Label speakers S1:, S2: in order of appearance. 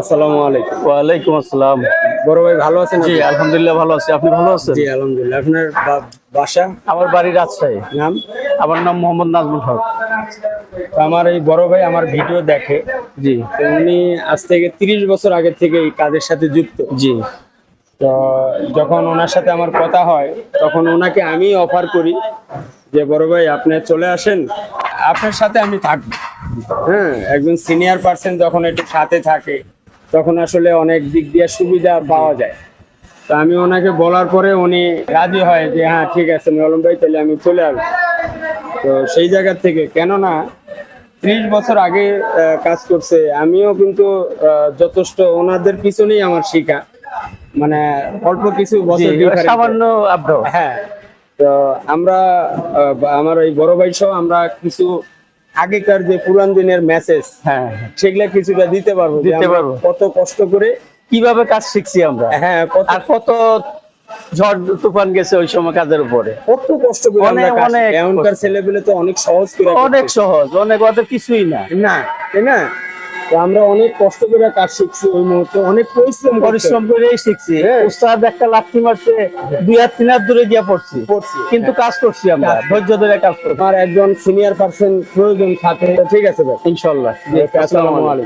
S1: আসসালামু আলাইকুম।
S2: ওয়ালাইকুম আসসালাম।
S1: বড় ভাই ভালো আছেন
S2: জি আলহামদুলিল্লাহ ভালো আছি। আপনি ভালো আছেন?
S1: জি আলহামদুলিল্লাহ। আপনার বাসা?
S2: আমার বাড়ি রাজশাহী।
S1: নাম?
S2: আমার নাম মোহাম্মদ নাজমুল হক।
S1: তো আমার এই বড় ভাই আমার ভিডিও দেখে।
S2: জি।
S1: উনি আজ থেকে তিরিশ বছর আগে থেকে এই কাজের সাথে যুক্ত।
S2: জি।
S1: তো যখন ওনার সাথে আমার কথা হয় তখন ওনাকে আমি অফার করি যে বড় ভাই আপনি চলে আসেন। আপনার সাথে আমি থাকব। হ্যাঁ একজন সিনিয়র পার্সন যখন একটু সাথে থাকে তখন আসলে অনেক দিক দিয়ে সুবিধা পাওয়া যায়। তো আমি ওনাকে বলার পরে উনি রাজি হয় যে হ্যাঁ ঠিক আছে মলম ভাই তাহলে আমি চলে আসব। তো সেই জায়গা থেকে কেননা ত্রিশ বছর আগে কাজ করছে আমিও কিন্তু যথেষ্ট ওনাদের পিছনেই আমার শিখা মানে অল্প কিছু বছর
S2: সামান্য
S1: হ্যাঁ তো আমরা আমার এই বড় ভাই সহ আমরা কিছু আগেকার যে পুরান দিনের মেসেজ
S2: হ্যাঁ।
S1: সেগুলা কিছুটা দিতে পারব
S2: দিতে পারব।
S1: কত কষ্ট করে
S2: কীভাবে কাজ শিখছি আমরা?
S1: হ্যাঁ কত
S2: আর কত ঝড় তুফান গেছে ওই সময় কাজের উপরে।
S1: কত কষ্ট করে
S2: অনেক- অনেক
S1: এখনকার ছেলেপেলে তো অনেক সহজ করে
S2: অনেক সহজ অনেক অত কিছুই না।
S1: না তাই না? আমরা অনেক কষ্ট করে কাজ শিখছি ওই মুহূর্তে অনেক পরিশ্রম পরিশ্রম
S2: করে করেই শিখছি।
S1: উৎসাহ
S2: উস্তাদ একটা লাঠি মারছে দুই হাত তিন হাত দূরে গিয়ে পড়ছি।
S1: করছি
S2: কিন্তু কাজ করছি আমরা ধৈর্য ধরে কাজ করছি।
S1: আমার একজন সিনিয়র পার্সন প্রয়োজন থাকে। ঠিক আছে ভাই।
S2: ইনশাল্লাহ।
S1: আসসালামু আলাইকুম।